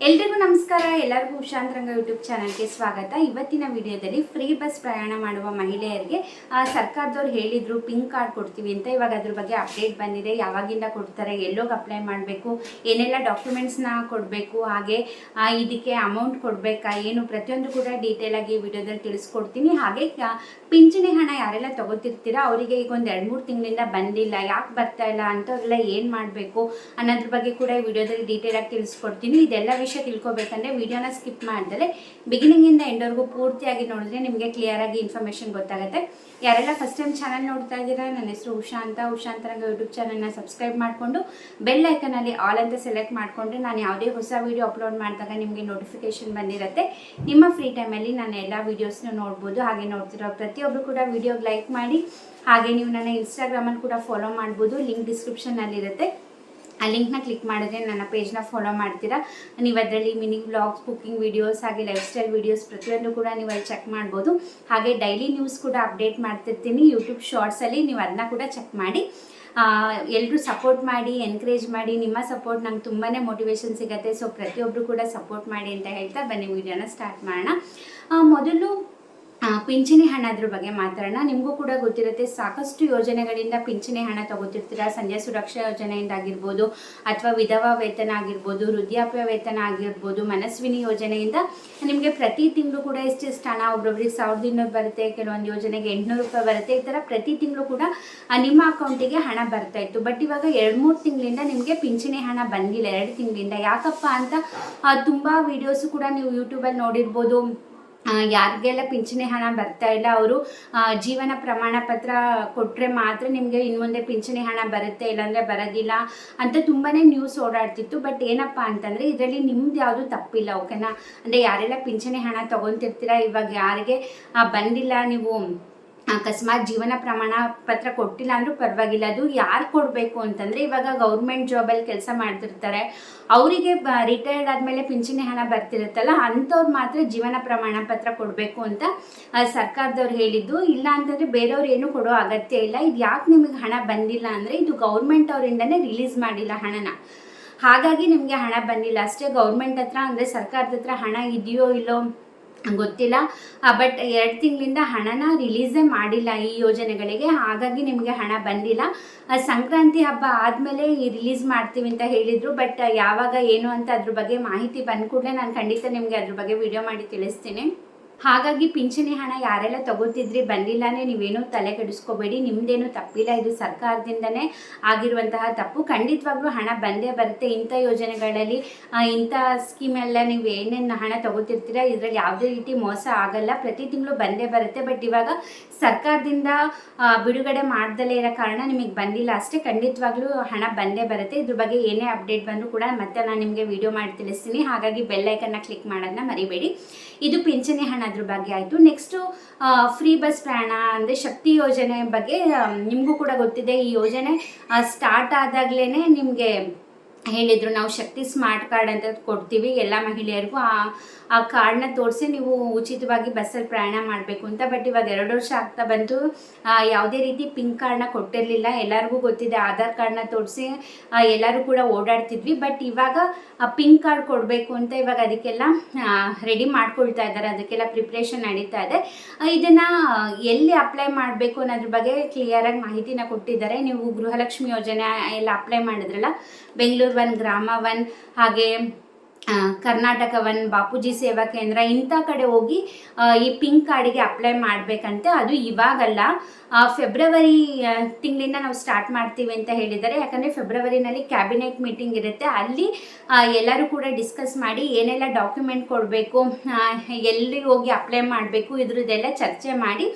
ಎಲ್ರಿಗೂ ನಮಸ್ಕಾರ. ಎಲ್ಲರಿಗೂ ಉಷಾಂತರಂಗ ಯೂಟ್ಯೂಬ್ ಚಾನಲ್ಗೆ ಸ್ವಾಗತ. ಇವತ್ತಿನ ವಿಡಿಯೋದಲ್ಲಿ ಫ್ರೀ ಬಸ್ ಪ್ರಯಾಣ ಮಾಡುವ ಮಹಿಳೆಯರಿಗೆ ಸರ್ಕಾರದವ್ರು ಹೇಳಿದ್ರು ಪಿಂಕ್ ಕಾರ್ಡ್ ಕೊಡ್ತೀವಿ ಅಂತ. ಇವಾಗ ಅದ್ರ ಬಗ್ಗೆ ಅಪ್ಡೇಟ್ ಬಂದಿದೆ. ಯಾವಾಗಿಂದ ಕೊಡ್ತಾರೆ, ಎಲ್ಲೋಗಿ ಅಪ್ಲೈ ಮಾಡಬೇಕು, ಏನೆಲ್ಲ ಡಾಕ್ಯುಮೆಂಟ್ಸ್ನ ಕೊಡಬೇಕು, ಹಾಗೆ ಇದಕ್ಕೆ ಅಮೌಂಟ್ ಕೊಡಬೇಕಾ, ಏನು ಪ್ರತಿಯೊಂದು ಕೂಡ ಡೀಟೇಲ್ ಆಗಿ ವಿಡಿಯೋದಲ್ಲಿ ತಿಳಿಸ್ಕೊಡ್ತೀನಿ. ಹಾಗೆ ಪಿಂಚಣಿ ಹಣ ಯಾರೆಲ್ಲ ತಗೋತಿರ್ತೀರಾ, ಅವರಿಗೆ ಈಗ ಒಂದು ಎರಡು ಮೂರು ತಿಂಗಳಿಂದ ಬಂದಿಲ್ಲ, ಯಾಕೆ ಬರ್ತಾ ಇಲ್ಲ, ಅಂಥವ್ರೆಲ್ಲ ಏನು ಮಾಡಬೇಕು ಅನ್ನೋದ್ರ ಬಗ್ಗೆ ಕೂಡ ಈ ವಿಡಿಯೋದಲ್ಲಿ ಡೀಟೇಲ್ ಆಗಿ ತಿಳಿಸ್ಕೊಡ್ತೀನಿ. ಇದೆಲ್ಲ ವಿಷಯ ತಿಳ್ಕೊಬೇಕಂದ್ರೆ ವಿಡಿಯೋನ ಸ್ಕಿಪ್ ಮಾಡಿದ್ರೆ ಬಿಗಿನಿಂಗಿಂದ ಎಂಡವರೆಗೂ ಪೂರ್ತಿಯಾಗಿ ನೋಡಿದ್ರೆ ನಿಮಗೆ ಕ್ಲಿಯರ್ ಆಗಿ ಇನ್ಫಾರ್ಮೇಷನ್ ಗೊತ್ತಾಗುತ್ತೆ. ಯಾರೆಲ್ಲ ಫಸ್ಟ್ ಟೈಮ್ ಚಾನಲ್ ನೋಡ್ತಾ ಇದ್ದೀರಾ, ನನ್ನ ಹೆಸರು ಉಷಾ ಅಂತ. ಉಷಾಂತರಂಗ ಯೂಟ್ಯೂಬ್ ಚಾನಲ್ನ ಸಬ್ಸ್ಕ್ರೈಬ್ ಮಾಡಿಕೊಂಡು ಬೆಲ್ ಐಕನಲ್ಲಿ ಆಲ್ ಅಂತ ಸೆಲೆಕ್ಟ್ ಮಾಡಿಕೊಂಡ್ರೆ ನಾನು ಯಾವುದೇ ಹೊಸ ವೀಡಿಯೋ ಅಪ್ಲೋಡ್ ಮಾಡಿದಾಗ ನಿಮಗೆ ನೋಟಿಫಿಕೇಶನ್ ಬಂದಿರುತ್ತೆ. ನಿಮ್ಮ ಫ್ರೀ ಟೈಮಲ್ಲಿ ನಾನು ಎಲ್ಲ ವೀಡಿಯೋಸ್ನ ನೋಡ್ಬೋದು, ಹಾಗೆ ನೋಡ್ತಿರೋ ಪ್ರತಿಯೊಬ್ಬರು ಕೂಡ ವಿಡಿಯೋಗೆ ಲೈಕ್ ಮಾಡಿ. ಹಾಗೆ ನೀವು ನನ್ನ ಇನ್ಸ್ಟಾಗ್ರಾಮಲ್ಲಿ ಕೂಡ ಫಾಲೋ ಮಾಡ್ಬೋದು ಲಿಂಕ್ ಡಿಸ್ಕ್ರಿಪ್ಷನ್ನಲ್ಲಿರುತ್ತೆ ಆ ಲಿಂಕ್ನ ಕ್ಲಿಕ್ ಮಾಡಿದ್ರೆ ನನ್ನ ಪೇಜ್ನ ಫಾಲೋ ಮಾಡ್ತೀರಾ. ನೀವು ಅದರಲ್ಲಿ ಮಿನಿ ವ್ಲಾಗ್ಸ್ ಕುಕಿಂಗ್ ವೀಡಿಯೋಸ್ ಹಾಗೆ ಲೈಫ್ ಸ್ಟೈಲ್ ವೀಡಿಯೋಸ್ ಪ್ರತಿಯೊಂದು ಕೂಡ ನೀವು ಅಲ್ಲಿ ಚೆಕ್ ಮಾಡ್ಬೋದು. ಹಾಗೆ ಡೈಲಿ ನ್ಯೂಸ್ ಕೂಡ ಅಪ್ಡೇಟ್ ಮಾಡ್ತಿರ್ತೀನಿ. ಯೂಟ್ಯೂಬ್ ಶಾರ್ಟ್ಸಲ್ಲಿ ನೀವು ಅದನ್ನ ಕೂಡ ಚೆಕ್ ಮಾಡಿ. ಎಲ್ಲರೂ ಸಪೋರ್ಟ್ ಮಾಡಿ ಎನ್ಕರೇಜ್ ಮಾಡಿ. ನಿಮ್ಮ ಸಪೋರ್ಟ್ ನಂಗೆ ತುಂಬಾ ಮೋಟಿವೇಶನ್ ಸಿಗುತ್ತೆ. ಸೊ ಪ್ರತಿಯೊಬ್ಬರು ಕೂಡ ಸಪೋರ್ಟ್ ಮಾಡಿ ಅಂತ ಹೇಳ್ತಾ ಬನ್ನಿ. ವಿಡಿಯೋನ ಸ್ಟಾರ್ಟ್ ಮಾಡೋಣ. ಮೊದಲು ಪಿಂಚಣಿ ಹಣ ಅದ್ರ ಬಗ್ಗೆ ಮಾತಾಡೋಣ. ನಿಮಗೂ ಕೂಡ ಗೊತ್ತಿರುತ್ತೆ, ಸಾಕಷ್ಟು ಯೋಜನೆಗಳಿಂದ ಪಿಂಚಣಿ ಹಣ ತಗೋತಿರ್ತೀರಾ? ಸಂಜೆ ಸುರಕ್ಷಾ ಯೋಜನೆಯಿಂದ ಆಗಿರ್ಬೋದು, ಅಥವಾ ವಿಧವಾ ವೇತನ ಆಗಿರ್ಬೋದು, ವೃದ್ಧಾಪ್ಯ ವೇತನ ಆಗಿರ್ಬೋದು, ಮನಸ್ವಿನಿ ಯೋಜನೆಯಿಂದ ನಿಮಗೆ ಪ್ರತಿ ತಿಂಗಳು ಕೂಡ ಎಷ್ಟೆಷ್ಟು ಹಣ ಒಬ್ಬೊಬ್ರಿಗೆ ಸಾವಿರದ ಇನ್ನೂರು ಬರುತ್ತೆ, ಕೆಲವೊಂದು ಯೋಜನೆಗೆ ಎಂಟುನೂರು ರೂಪಾಯಿ ಬರುತ್ತೆ, ಈ ಥರ ಪ್ರತಿ ತಿಂಗಳು ಕೂಡ ನಿಮ್ಮ ಅಕೌಂಟಿಗೆ ಹಣ ಬರ್ತಾ ಇತ್ತು. ಬಟ್ ಇವಾಗ ಎರಡು ಮೂರು ತಿಂಗಳಿಂದ ನಿಮಗೆ ಪಿಂಚಣಿ ಹಣ ಬಂದಿಲ್ಲ. ಎರಡು ತಿಂಗಳಿಂದ ಯಾಕಪ್ಪ ಅಂತ ತುಂಬ ವೀಡಿಯೋಸು ಕೂಡ ನೀವು ಯೂಟ್ಯೂಬಲ್ಲಿ ನೋಡಿರ್ಬೋದು. ಯಾರಿಗೆಲ್ಲ ಪಿಂಚಣಿ ಹಣ ಬರ್ತಾ ಇಲ್ಲ, ಅವರು ಜೀವನ ಪ್ರಮಾಣ ಪತ್ರ ಕೊಟ್ಟರೆ ಮಾತ್ರ ನಿಮಗೆ ಇನ್ನು ಮುಂದೆ ಪಿಂಚಣಿ ಹಣ ಬರುತ್ತೆ, ಇಲ್ಲಾಂದರೆ ಬರೋದಿಲ್ಲ ಅಂತ ತುಂಬಾ ನ್ಯೂಸ್ ಓಡಾಡ್ತಿತ್ತು. ಬಟ್ ಏನಪ್ಪ ಅಂತಂದರೆ, ಇದರಲ್ಲಿ ನಿಮ್ದು ಯಾವುದು ತಪ್ಪಿಲ್ಲ ಓಕೆನಾ ಅಂದರೆ ಯಾರೆಲ್ಲ ಪಿಂಚಣಿ ಹಣ ತೊಗೊತಿರ್ತೀರಾ? ಇವಾಗ ಯಾರಿಗೆ ಬಂದಿಲ್ಲ ನೀವು. ಅಕಸ್ಮಾತ್ ಜೀವನ ಪ್ರಮಾಣ ಪತ್ರ ಕೊಟ್ಟಿಲ್ಲ ಅಂದರೂ ಪರವಾಗಿಲ್ಲ. ಅದು ಯಾರು ಕೊಡಬೇಕು ಅಂತಂದರೆ ಇವಾಗ ಗೌರ್ಮೆಂಟ್ ಜಾಬಲ್ಲಿ ಕೆಲಸ ಮಾಡ್ತಿರ್ತಾರೆ. ಅವರಿಗೆ ರಿಟೈರ್ಡ್ ಆದಮೇಲೆ ಪಿಂಚಣಿ ಹಣ ಬರ್ತಿರುತ್ತಲ್ಲ, ಅಂಥವ್ರು ಮಾತ್ರ ಜೀವನ ಪ್ರಮಾಣ ಪತ್ರ ಕೊಡಬೇಕು ಅಂತ ಸರ್ಕಾರದವ್ರು ಹೇಳಿದ್ದು. ಇಲ್ಲ ಅಂತಂದರೆ ಬೇರೆಯವ್ರು ಏನೂ ಕೊಡೋ ಅಗತ್ಯ ಇಲ್ಲ. ಇದು ಯಾಕೆ ನಿಮಗೆ ಹಣ ಬಂದಿಲ್ಲ ಅಂದರೆ ಇದು ಗೌರ್ಮೆಂಟ್ ಅವರಿಂದನೇ ರಿಲೀಸ್ ಮಾಡಿಲ್ಲ ಹಣನ. ಹಾಗಾಗಿ ನಿಮಗೆ ಹಣ ಬಂದಿಲ್ಲ. ಅಷ್ಟೇ ಗೌರ್ಮೆಂಟ್ ಹತ್ರ ಅಂದರೆ ಸರ್ಕಾರದ ಹತ್ರ ಹಣ ಇದೆಯೋ ಇಲ್ಲೋ ಗೊತ್ತಿಲ್ಲ. ಬಟ್ ಎರಡು ತಿಂಗಳಿಂದ ಹಣನ ರಿಲೀಸೇ ಮಾಡಿಲ್ಲ ಈ ಯೋಜನೆಗಳಿಗೆ. ಹಾಗಾಗಿ ನಿಮಗೆ ಹಣ ಬಂದಿಲ್ಲ. ಸಂಕ್ರಾಂತಿ ಹಬ್ಬ ಆದಮೇಲೆ ಈ ರಿಲೀಸ್ ಮಾಡ್ತೀವಿ ಅಂತ ಹೇಳಿದರು. ಬಟ್ ಯಾವಾಗ ಏನು ಅಂತ ಅದ್ರ ಬಗ್ಗೆ ಮಾಹಿತಿ ಬಂದ ಕೂಡಲೇ ನಾನು ಖಂಡಿತ ನಿಮಗೆ ಅದ್ರ ಬಗ್ಗೆ ವಿಡಿಯೋ ಮಾಡಿ ತಿಳಿಸ್ತೀನಿ. ಹಾಗಾಗಿ ಪಿಂಚಣಿ ಹಣ ಯಾರೆಲ್ಲ ತಗೋತಿದ್ರಿ ಬಂದಿಲ್ಲನೇ ನೀವೇನು ತಲೆ ಕೆಡಿಸ್ಕೋಬೇಡಿ, ನಿಮ್ದೇನು ತಪ್ಪಿಲ್ಲ, ಇದು ಸರ್ಕಾರದಿಂದನೇ ಆಗಿರುವಂತಹ ತಪ್ಪು. ಖಂಡಿತವಾಗ್ಲೂ ಹಣ ಬಂದೇ ಬರುತ್ತೆ. ಇಂಥ ಯೋಜನೆಗಳಲ್ಲಿ ಇಂಥ ಸ್ಕೀಮೆಲ್ಲ ನೀವು ಏನೇನು ಹಣ ತಗೋತಿರ್ತೀರ ಇದರಲ್ಲಿ ಯಾವುದೇ ರೀತಿ ಮೋಸ ಆಗಲ್ಲ. ಪ್ರತಿ ತಿಂಗಳು ಬಂದೇ ಬರುತ್ತೆ. ಬಟ್ ಇವಾಗ ಸರ್ಕಾರದಿಂದ ಬಿಡುಗಡೆ ಮಾಡ್ದಲೇ ಇರೋ ಕಾರಣ ನಿಮಗೆ ಬಂದಿಲ್ಲ ಅಷ್ಟೇ. ಖಂಡಿತವಾಗ್ಲೂ ಹಣ ಬಂದೇ ಬರುತ್ತೆ. ಇದ್ರ ಬಗ್ಗೆ ಏನೇ ಅಪ್ಡೇಟ್ ಬಂದರೂ ಕೂಡ ಮತ್ತೆ ನಾನು ನಿಮಗೆ ವಿಡಿಯೋ ಮಾಡಿ ತಿಳಿಸ್ತೀನಿ. ಹಾಗಾಗಿ ಬೆಲ್ಲೈಕನ್ನ ಕ್ಲಿಕ್ ಮಾಡೋದನ್ನ ಮರಿಬೇಡಿ. ಇದು ಪಿಂಚಣಿ ಹಣ ಅದ್ರ ಬಗ್ಗೆ ಆಯಿತು. ನೆಕ್ಸ್ಟು ಫ್ರೀ ಬಸ್ ಪ್ರಯಾಣ ಅಂದರೆ ಶಕ್ತಿ ಯೋಜನೆ ಬಗ್ಗೆ ನಿಮಗೂ ಕೂಡ ಗೊತ್ತಿದೆ. ಈ ಯೋಜನೆ ಸ್ಟಾರ್ಟ್ ಆದಾಗಲೇ ನಿಮಗೆ ಹೇಳಿದರು ನಾವು ಶಕ್ತಿ ಸ್ಮಾರ್ಟ್ ಕಾರ್ಡ್ ಅಂತ ಕೊಡ್ತೀವಿ ಎಲ್ಲ ಮಹಿಳೆಯರಿಗೂ ಆ ಆ ಕಾರ್ಡ್ನ ತೋರಿಸಿ ನೀವು ಉಚಿತವಾಗಿ ಬಸ್ಸಲ್ಲಿ ಪ್ರಯಾಣ ಮಾಡಬೇಕು ಅಂತ. ಬಟ್ ಇವಾಗ ಎರಡು ವರ್ಷ ಆಗ್ತಾ ಬಂತು ಆ, ಯಾವುದೇ ರೀತಿ ಪಿಂಕ್ ಕಾರ್ಡ್ನ ಕೊಟ್ಟಿರಲಿಲ್ಲ. ಎಲ್ಲರಿಗೂ ಗೊತ್ತಿದೆ ಆಧಾರ್ ಕಾರ್ಡ್ನ ತೋರಿಸಿ ಎಲ್ಲರೂ ಕೂಡ ಓಡಾಡ್ತಿದ್ವಿ. ಬಟ್ ಇವಾಗ ಪಿಂಕ್ ಕಾರ್ಡ್ ಕೊಡಬೇಕು ಅಂತ ಇವಾಗ ಅದಕ್ಕೆಲ್ಲ ರೆಡಿ ಮಾಡ್ಕೊಳ್ತಾ ಇದ್ದಾರೆ. ಅದಕ್ಕೆಲ್ಲ ಪ್ರಿಪ್ರೇಷನ್ ನಡೀತಾ ಇದೆ. ಇದನ್ನ ಎಲ್ಲಿ ಅಪ್ಲೈ ಮಾಡಬೇಕು ಅನ್ನೋದ್ರ ಬಗ್ಗೆ ಕ್ಲಿಯರಾಗಿ ಮಾಹಿತಿನ ಕೊಟ್ಟಿದ್ದಾರೆ. ನೀವು ಗೃಹಲಕ್ಷ್ಮಿ ಯೋಜನೆ ಎಲ್ಲ ಅಪ್ಲೈ ಮಾಡಿದ್ರಲ್ಲ ಬೆಂಗಳೂರು ಒನ್ ಗ್ರಾಮ ಒನ್ ಹಾಗೆ ಕರ್ನಾಟಕ ಒನ್ ಬಾಪೂಜಿ ಸೇವಾ ಕೇಂದ್ರ ಇಂಥ ಕಡೆ ಹೋಗಿ ಈ ಪಿಂಕ್ ಕಾರ್ಡಿಗೆ ಅಪ್ಲೈ ಮಾಡಬೇಕಂತೆ. ಅದು ಇವಾಗಲ್ಲ. ಫೆಬ್ರವರಿ ತಿಂಗಳಿಂದ ನಾವು ಸ್ಟಾರ್ಟ್ ಮಾಡ್ತೀವಿ ಅಂತ ಹೇಳಿದ್ದಾರೆ. ಯಾಕಂದರೆ ಫೆಬ್ರವರಿನಲ್ಲಿ ಕ್ಯಾಬಿನೆಟ್ ಮೀಟಿಂಗ್ ಇರುತ್ತೆ. ಅಲ್ಲಿ ಎಲ್ಲರೂ ಕೂಡ ಡಿಸ್ಕಸ್ ಮಾಡಿ ಏನೆಲ್ಲ ಡಾಕ್ಯುಮೆಂಟ್ ಕೊಡಬೇಕು ಎಲ್ಲಿ ಹೋಗಿ ಅಪ್ಲೈ ಮಾಡಬೇಕು, ಇದ್ರದ್ದೆಲ್ಲ ಚರ್ಚೆ ಮಾಡಿ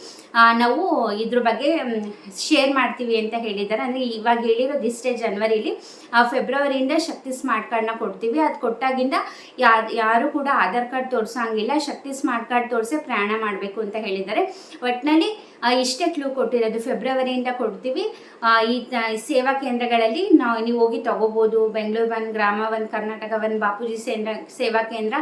ನಾವು ಇದ್ರ ಬಗ್ಗೆ ಶೇರ್ ಮಾಡ್ತೀವಿ ಅಂತ ಹೇಳಿದ್ದಾರೆ. ಅಂದರೆ ಇವಾಗ ಹೇಳಿರೋದು ಇಷ್ಟೇ ಜನ್ವರಿಲಿ ಫೆಬ್ರವರಿಯಿಂದ ಶಕ್ತಿ ಸ್ಮಾರ್ಟ್ ಕಾರ್ಡ್ನ ಕೊಡ್ತೀವಿ. ಅದು ಕೊಟ್ಟಾಗಿಂದ ಯಾರು ಕೂಡ ಆಧಾರ್ ಕಾರ್ಡ್ ತೋರಿಸೋಂಗಿಲ್ಲ ಶಕ್ತಿ ಸ್ಮಾರ್ಟ್ ಕಾರ್ಡ್ ತೋರಿಸಿ ಪ್ರಯಾಣ ಮಾಡಬೇಕು ಅಂತ ಹೇಳಿದ್ದಾರೆ. ಒಟ್ಟಿನಲ್ಲಿ ಇಷ್ಟೇ ಕ್ಲೂ ಕೊಟ್ಟಿರೋದು ಫೆಬ್ರವರಿಯಿಂದ ಕೊಡ್ತೀವಿ. ಈ ಸೇವಾ ಕೇಂದ್ರಗಳಲ್ಲಿ ನಾವು ನೀವು ಹೋಗಿ ತಗೋಬೋದು. Bengaluru one Grama one Karnataka one Bapuji ಸೇಂದ್ರ, ಸೇವಾ ಕೇಂದ್ರ.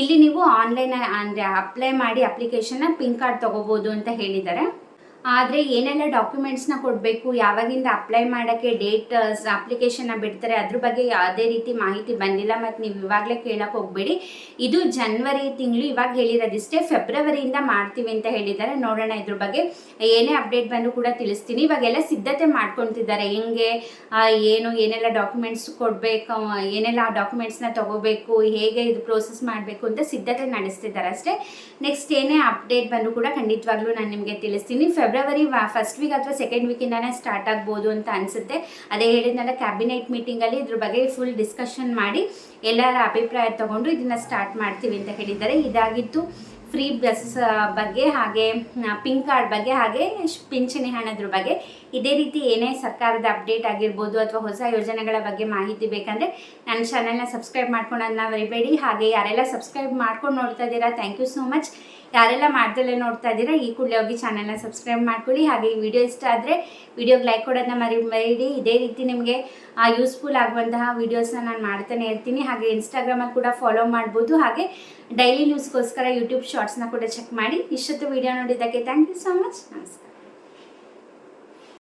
ಇಲ್ಲಿ ನೀವು ಆನ್ಲೈನ್ ಅಂದರೆ ಅಪ್ಲೈ ಮಾಡಿ ಅಪ್ಲಿಕೇಶನ್ನ ಪಿನ್ ಕಾರ್ಡ್ ತಗೋಬೋದು ಅಂತ ಹೇಳಿದ್ದಾರೆ. ಆದರೆ ಏನೆಲ್ಲ ಡಾಕ್ಯುಮೆಂಟ್ಸ್ನ ಕೊಡಬೇಕು, ಯಾವಾಗಿಂದ ಅಪ್ಲೈ ಮಾಡೋಕ್ಕೆ ಡೇಟ್ ಅಪ್ಲಿಕೇಶನ್ನ ಬಿಡ್ತಾರೆ, ಅದ್ರ ಬಗ್ಗೆ ಯಾವುದೇ ರೀತಿ ಮಾಹಿತಿ ಬಂದಿಲ್ಲ ಮತ್ತು ನೀವು ಇವಾಗಲೇ ಕೇಳೋಕೆ ಹೋಗಬೇಡಿ. ಇದು ಜನ್ವರಿ ತಿಂಗಳು, ಇವಾಗ ಹೇಳಿರೋದಿಷ್ಟೇ ಫೆಬ್ರವರಿಯಿಂದ ಮಾಡ್ತೀವಿ ಅಂತ ಹೇಳಿದ್ದಾರೆ. ನೋಡೋಣ ಇದ್ರ ಬಗ್ಗೆ. ಏನೇ ಅಪ್ಡೇಟ್ ಬಂದರೂ ಕೂಡ ತಿಳಿಸ್ತೀನಿ. ಇವಾಗೆಲ್ಲ ಸಿದ್ಧತೆ ಮಾಡ್ಕೊತಿದ್ದಾರೆ. ಹೆಂಗೆ ಏನು, ಏನೆಲ್ಲ ಡಾಕ್ಯುಮೆಂಟ್ಸ್ ಕೊಡಬೇಕು ಏನೆಲ್ಲ ಆ ಡಾಕ್ಯುಮೆಂಟ್ಸ್ನ ತೊಗೋಬೇಕು, ಹೇಗೆ ಇದು ಪ್ರೋಸೆಸ್ ಮಾಡಬೇಕು ಅಂತ ಸಿದ್ಧತೆ ನಡೆಸ್ತಿದ್ದಾರೆ ಅಷ್ಟೇ. ನೆಕ್ಸ್ಟ್ ಏನೇ ಅಪ್ಡೇಟ್ ಬಂದರೂ ಕೂಡ ಖಂಡಿತವಾಗ್ಲೂ ನಾನು ನಿಮಗೆ ತಿಳಿಸ್ತೀನಿ. ಫೆಬ್ರವರಿ ಫಸ್ಟ್ ವೀಕ್ ಅಥವಾ ಸೆಕೆಂಡ್ ವೀಕಿಂದನೇ ಸ್ಟಾರ್ಟ್ ಆಗ್ಬೋದು ಅಂತ ಅನಿಸುತ್ತೆ. ಅದೇ ಹೇಳಿದ್ನಲ್ಲ ಕ್ಯಾಬಿನೆಟ್ ಮೀಟಿಂಗಲ್ಲಿ ಇದ್ರ ಬಗ್ಗೆ ಫುಲ್ ಡಿಸ್ಕಷನ್ ಮಾಡಿ ಎಲ್ಲರ ಅಭಿಪ್ರಾಯ ತಗೊಂಡು ಇದನ್ನು ಸ್ಟಾರ್ಟ್ ಮಾಡ್ತೀವಿ ಅಂತ ಹೇಳಿದ್ದಾರೆ. ಇದಾಗಿತ್ತು ಫ್ರೀ ಬಸ್ ಬಗ್ಗೆ ಹಾಗೆ ಪಿಂಕ್ ಕಾರ್ಡ್ ಬಗ್ಗೆ ಹಾಗೆ ಪಿಂಚಣಿ ಹಣದ್ರ ಬಗ್ಗೆ ಇದೇ ರೀತಿ ಏನೇ ಸರ್ಕಾರದ ಅಪ್ಡೇಟ್ ಆಗಿರ್ಬೋದು ಅಥವಾ ಹೊಸ ಯೋಜನೆಗಳ ಬಗ್ಗೆ ಮಾಹಿತಿ ಬೇಕಂದರೆ ನನ್ನ ಚಾನಲ್ನ ಸಬ್ಸ್ಕ್ರೈಬ್ ಮಾಡ್ಕೊಳೋದನ್ನ ಮರಿಬೇಡಿ. ಹಾಗೆ ಯಾರೆಲ್ಲ ಸಬ್ಸ್ಕ್ರೈಬ್ ಮಾಡ್ಕೊಂಡು ನೋಡ್ತಾ ಇದ್ದೀರಾ ಥ್ಯಾಂಕ್ ಯು ಸೋ ಮಚ್ ಯಾರೆಲ್ಲ ಮಾಡ್ದಲ್ಲೇ ನೋಡ್ತಾ ಇದ್ದೀರಾ, ಈ ಕೂಡಲೇ ಹೋಗಿ ಚಾನಲ್ನ ಸಬ್ಸ್ಕ್ರೈಬ್ ಮಾಡ್ಕೊಳ್ಳಿ. ಹಾಗೆ ಈ ವಿಡಿಯೋ ಇಷ್ಟ ಆದರೆ ವಿಡಿಯೋಗೆ ಲೈಕ್ ಕೊಡೋದನ್ನ ಮರಿಬೇಡಿ. ಇದೇ ರೀತಿ ನಿಮಗೆ ಯೂಸ್ಫುಲ್ ಆಗುವಂತಹ ವೀಡಿಯೋಸ್ನ ನಾನು ಮಾಡ್ತಾನೆ ಇರ್ತೀನಿ. ಹಾಗೆ ಇನ್ಸ್ಟಾಗ್ರಾಮಲ್ಲಿ ಕೂಡ ಫಾಲೋ ಮಾಡ್ಬೋದು. ಹಾಗೆ ಡೈಲಿ ನ್ಯೂಸ್ಗೋಸ್ಕರ ಯೂಟ್ಯೂಬ್ ಶಾರ್ಟ್ಸ್ನ ಕೂಡ ಚೆಕ್ ಮಾಡಿ. ಇಷ್ಟೊತ್ತು ವಿಡಿಯೋ ನೋಡಿದ್ದಕ್ಕೆ ಥ್ಯಾಂಕ್ ಯು ಸೊ ಮಚ್ ನಮಸ್ಕಾರ.